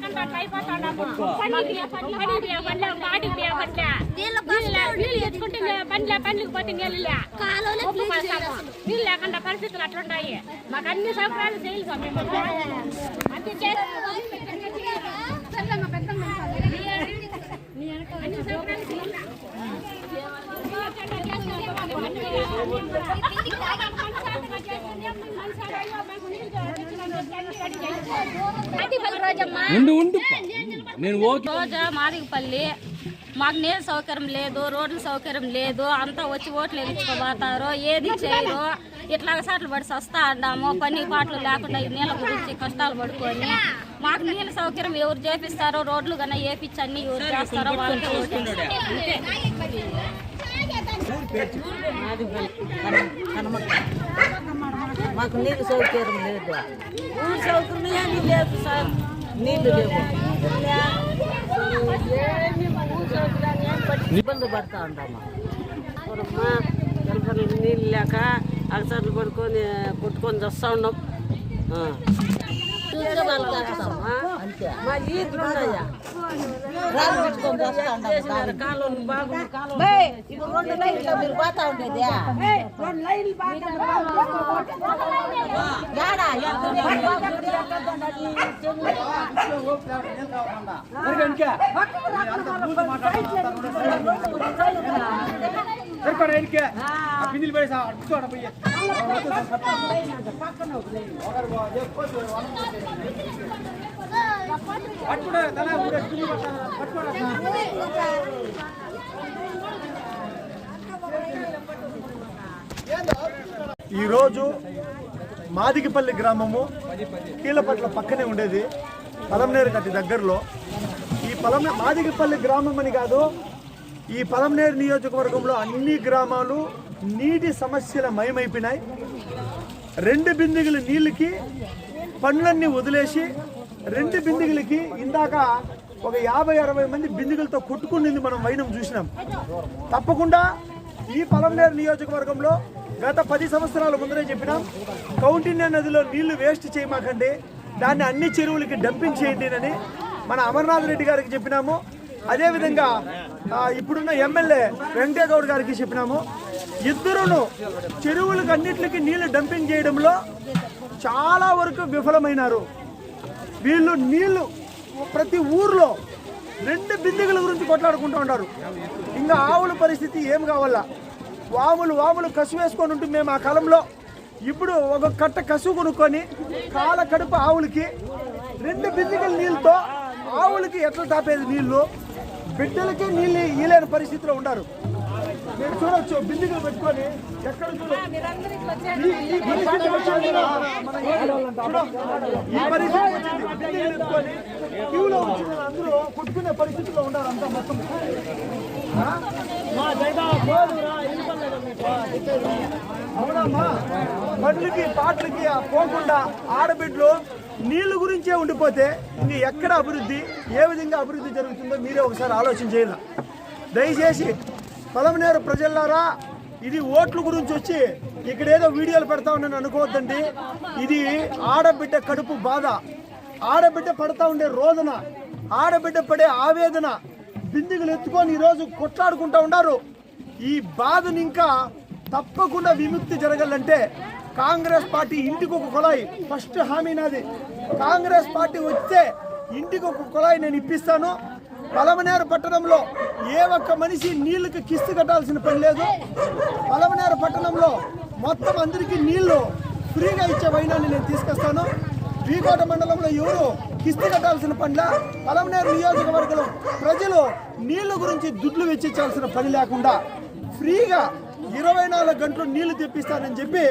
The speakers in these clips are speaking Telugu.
లేకుండా అట్లా అయిపోతాడమ్మా. పనికి పనికి బియ్యం పడలే, మాటికి బియ్యం పడలే. నీళ్ళు నీళ్ళు తెచ్చుకుంటే మే- పనిలే, పనికి పోతే నీళ్ళులే. ఉప్పు పడతాము. నీళ్ళు లేకుండా పరిస్థితులు అట్లున్నాయి మాకు అన్ని సౌకర్యాలు చేయాలి స్వామి మేము. అన్ని చేయాలి. అన్ని సౌకర్యాలు చేయాలి. ఉండు ఉండు. నేను ఓకే. రోజా మాదిగపల్లి మాకు నీళ్ళ సౌకర్యం లేదు రోడ్ల సౌకర్యం లేదు అంతా వచ్చి ఓట్లు వేయించుకోబోతారు ఏది చేయరు. ఇట్లా సార్లు పడి వస్తా అన్నాము పని పాటలు లేకుండా ఈ నీళ్ళ గురించి కష్టాలు పడుకొని. మాకు నీళ్ళ సౌకర్యం ఎవరు చేపిస్తారో రోడ్లు కన్నా వేపించి అన్ని ఎవరు చేస్తారో వాళ్ళకి. అంతే. మాకు నీళ్ళు సౌకర్యం లేదు. ఊరు సౌకర్యం లేదు సార్. నీళ్ళు లేవు. ఇబ్బంది పడతా ఉంటాము మా కలపలు నీళ్ళు లేక అలసట్లు పడుకొని కొట్టుకొని వస్తూ ఉన్నాం. ఆ. చూస్తే వాళ్ళకి వేస్తాం, ఆ? పిండిలు పడేసా అడుగుతాడు పోయి. పట్టుకుంటే తన పట్టుకోండి ఈరోజు మాదిగిపల్లి గ్రామము కీలపట్ల పక్కనే ఉండేది పలంనేరు గట్టి దగ్గరలో. ఈ పలం మాదిగిపల్లి గ్రామం అని కాదు ఈ పలంనేరు నియోజకవర్గంలో అన్ని గ్రామాలు నీటి సమస్యల మయమైపోయినాయి. రెండు బిందిగుల నీళ్ళకి పండ్లన్నీ వదిలేసి రెండు బిందిగులకి ఇందాక ఒక యాభై అరవై మంది బిందిగులతో కొట్టుకునింది మనం వైనం చూసినాం. తప్పకుండా ఈ పలంనేరు నియోజకవర్గంలో గత పది సంవత్సరాల ముందరే చెప్పినాం కౌంటిన్య నదిలో నీళ్ళు వేస్ట్ చేయమాకండి దాన్ని అన్ని చెరువులకి డంపింగ్ చేయండి అని మన అమర్నాథ్ రెడ్డి గారికి చెప్పినాము. అదేవిధంగా ఇప్పుడున్న ఎమ్మెల్యే వెంకటేగౌడ్ గారికి చెప్పినాము ఇద్దరును చెరువులకు అన్నిటికి నీళ్ళు డంపింగ్ చేయడంలో చాలా వరకు విఫలమైనారు. వీళ్ళు నీళ్ళు ప్రతి ఊర్లో రెండు బిందెల గురించి కొట్లాడుకుంటూ ఉంటారు. ఇంకా ఆవుల పరిస్థితి ఏం కావాలా? వాములు వాములు కసు వేసుకొని ఉంటుంది మేము ఆ కాలంలో ఇప్పుడు ఒక కట్ట కసు కొనుక్కొని కాల కడుపు ఆవులకి రెండు బిందెల నీళ్ళతో ఆవులకి ఎట్లా తాపేది నీళ్ళు బిడ్డలకి నీళ్ళు ఈలేని పరిస్థితిలో ఉంటారు మీరు చూడొచ్చు బిందెలు పెట్టుకొని ఎక్కడ ఈ- పరిస్థితి వచ్చింది. క్యూలో వచ్చిన అందరూ కొట్టుకునే పరిస్థితిలో ఉన్నారు అంతా మొత్తం. అవునమ్మా. బండ్లకి పాటలకి పోకుండా ఆడబిడ్డలు నీళ్ళు గురించే ఉండిపోతే ఇంక ఎక్కడ అభివృద్ధి ఏ విధంగా అభివృద్ధి జరుగుతుందో మీరే ఒకసారి ఆలోచన చేయాలి దయచేసి పొలమనేరు ప్రజలారా ఇది ఓట్ల గురించి వచ్చి ఇక్కడ ఏదో వీడియోలు పెడతా ఉన్నాను అనుకోవద్దండి. ఇది ఆడబిడ్డ కడుపు బాధ. ఆడబిడ్డ పడతా ఉండే రోదన ఆడబిడ్డ పడే ఆవేదన బిందుగులు ఎత్తుకొని ఈరోజు కొట్లాడుకుంటా ఉన్నారు. ఈ బాధను ఇంకా తప్పకుండా విముక్తి జరగాలంటే కాంగ్రెస్ పార్టీ ఇంటికి ఒక కుళాయి. ఫస్ట్ హామీ నాది. కాంగ్రెస్ పార్టీ వస్తే ఇంటికి ఒక కుళాయి నేను ఇప్పిస్తాను. పలమనేరు పట్టణంలో ఏ ఒక్క మనిషి నీళ్ళకు కిస్తు కట్టాల్సిన పని లేదు. పలమనేరు పట్టణంలో మొత్తం అందరికీ నీళ్ళు ఫ్రీగా ఇచ్చే వైనాన్ని నేను తీసుకొస్తాను. వీకోట మండలంలో ఎవరు కిస్తు కట్టాల్సిన పనిలా? పలమనేరు నియోజకవర్గంలో ప్రజలు నీళ్ళ గురించి దుడ్లు వెచ్చించాల్సిన పని లేకుండా ఫ్రీగా ఇరవై నాలుగు గంటలు నీళ్ళు తెప్పిస్తానని చెప్పి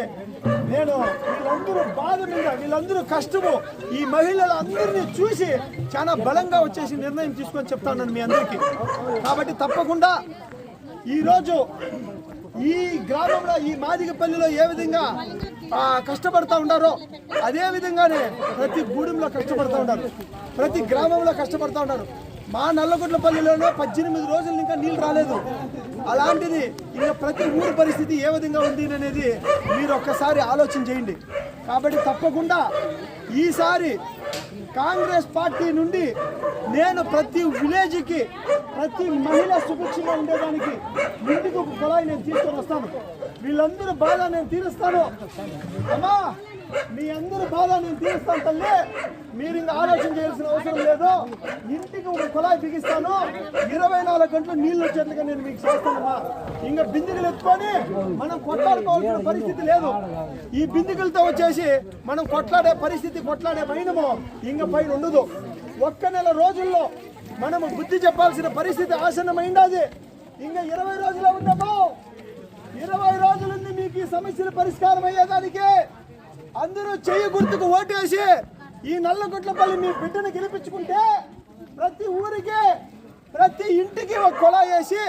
నేను వీళ్ళందరూ బాధ మీద వీళ్ళందరూ కష్టము. ఈ మహిళలందరినీ చూసి చాలా బలంగా వచ్చేసి నిర్ణయం తీసుకొని చెప్తాను మీ అందరికీ. కాబట్టి తప్పకుండా ఈరోజు ఈ గ్రామంలో ఈ మాదిగపల్లిలో ఏ విధంగా కష్టపడుతూ కష్టపడతా ఉన్నారో అదే విధంగానే ప్రతి గూడెంలో కష్టపడతా ఉన్నారు ప్రతి గ్రామంలో కష్టపడతా ఉన్నారు మా నల్లగొడ్లపల్లిలోనే పద్దెనిమిది రోజులు ఇంకా నీళ్ళు రాలేదు. అలాంటిది ఇక ప్రతి ఊరి పరిస్థితి ఏ విధంగా ఉంది అనేది మీరు ఒక్కసారి ఆలోచన చేయండి. కాబట్టి తప్పకుండా ఈసారి కాంగ్రెస్ పార్టీ నుండి నేను ప్రతి విలేజ్కి ప్రతి మహిళ సుభిక్షంగా ఉండేదానికి ఇంటికి ఒక నేను తీసుకొని వస్తాను. వీళ్ళందరూ బాధ నేను తీరుస్తాను. అమ్మా మీ అందరి బాధ నేను తీరుస్తాను తల్లి. మీరు ఇంకా ఆలోచన చేయాల్సిన అవసరం లేదు. ఇంటికి ఒక కుళాయి బిగిస్తాను. ఇరవై నాలుగు గంటలు నీళ్ళు వచ్చేట్లుగా నేను మీకు చేస్తానమ్మా ఇంకా బిందెలు ఎత్తుకొని మనం కొట్లాడుకోవాల్సిన పరిస్థితి లేదు. ఈ బిందెలతో వచ్చేసి మనం కొట్లాడే పరిస్థితి కొట్లాడే పైనము ఇంకా పైన ఉండదు. ఒక్క నెల రోజుల్లో మనము బుద్ధి చెప్పాల్సిన పరిస్థితి ఆసన్నమైంది. ఇంకా ఇరవై రోజులే ఉన్నాము ఇరవై రోజులుంది మీకు ఈ సమస్యలు పరిష్కారం అయ్యేదానికి అందరూ చెయ్యి గుర్తుకు ఓటేసి ఈ నల్లగుట్లపల్లి మీ బిడ్డను గెలిపించుకుంటే ప్రతి ఊరికి ప్రతి ఇంటికి ఒక కొలా వేసి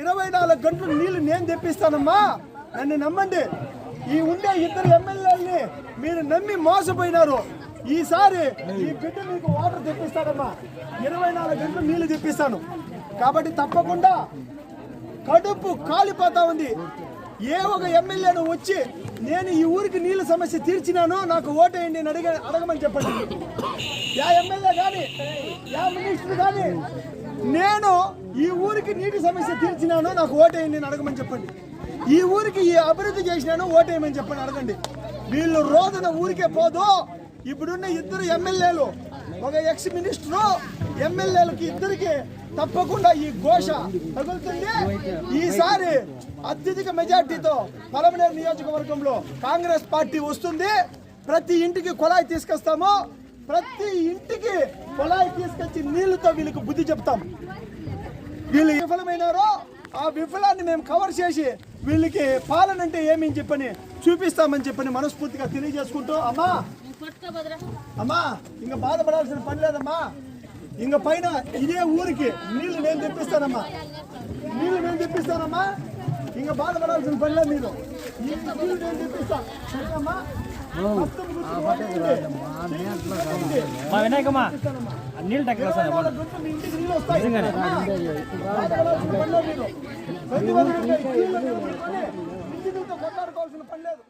ఇరవై నాలుగు గంటలు నీళ్ళు నేను తెప్పిస్తానమ్మా. నన్ను నమ్మండి. ఈ ఉండే ఇద్దరు ఎమ్మెల్యేలని మీరు నమ్మి మోసపోయినారు. ఈసారి ఈ బిడ్డ మీకు వాటర్ తెప్పిస్తాడమ్మా. ఇరవై నాలుగు గంటలు నీళ్ళు తెప్పిస్తాను. కాబట్టి తప్పకుండా కడుపు కాలిపోతా ఉంది. ఏ ఒక ఎమ్మెల్యేను వచ్చి నేను ఈ ఊరికి నీళ్ళ సమస్య తీర్చినాను నాకు ఓటేయండి అని అడిగ అడగమని చెప్పండి. యా ఎమ్మెల్యే కానీ యా మినిస్టర్ కానీ నేను ఈ ఊరికి నీటి సమస్య తీర్చినాను నాకు ఓటేయండి అని అడగమని చెప్పండి. ఈ ఊరికి ఈ అభివృద్ధి చేసినాను ఓటేయమని చెప్పండి అడగండి. వీళ్ళు రోజున ఊరికే పోదు ఇప్పుడున్న ఇద్దరు ఎమ్మెల్యేలు ఒక ఎక్స్ మినిస్టరు ఎమ్మెల్యేలకి ఇద్దరికి తప్పకుండా ఈ ఘోష తగులుతుంది. ఈసారి అత్యధిక మెజార్టీతో పలమనేరు నియోజకవర్గంలో కాంగ్రెస్ పార్టీ వస్తుంది. ప్రతి ఇంటికి కుళాయి తీసుకొస్తాము. ప్రతి ఇంటికి కుళాయి తీసుకొచ్చి నీళ్ళతో వీళ్ళకి బుద్ధి చెప్తాం. వీళ్ళు విఫలమైనారో ఆ విఫలాన్ని మేము కవర్ చేసి వీళ్ళకి పాలన అంటే ఏమని చెప్పని చూపిస్తామని చెప్పని మనస్ఫూర్తిగా తెలియజేసుకుంటూ అమ్మా అమ్మా ఇంకా బాధపడాల్సిన పని లేదమ్మా ఇంకా పైన ఇదే ఊరికి నీళ్ళు నేను తెప్పిస్తానమ్మా నీళ్ళు నేను తెప్పిస్తానమ్మా ఇంకా బాధపడాల్సిన పని లేదు మీరు ఈ నీళ్ళు నేను తెప్పిస్తాను సరేనమ్మా మొత్తం గుర్తుకు ఓటేయండి. మా వినాయకమ్మా నీళ్ళు తక్కువ వస్తాయి వాళ్ళ గుర్తు మీ ఇంటికి నీళ్ళు వస్తాయి. బాధపడాల్సిన పని లేదు మీరు. ప్రతి ఒక్కరు ఇంకా ఈ నీళ్ళు మీరు కొట్టుకొని ఇంటితో కొట్లాడుకోవాల్సిన పని లేదు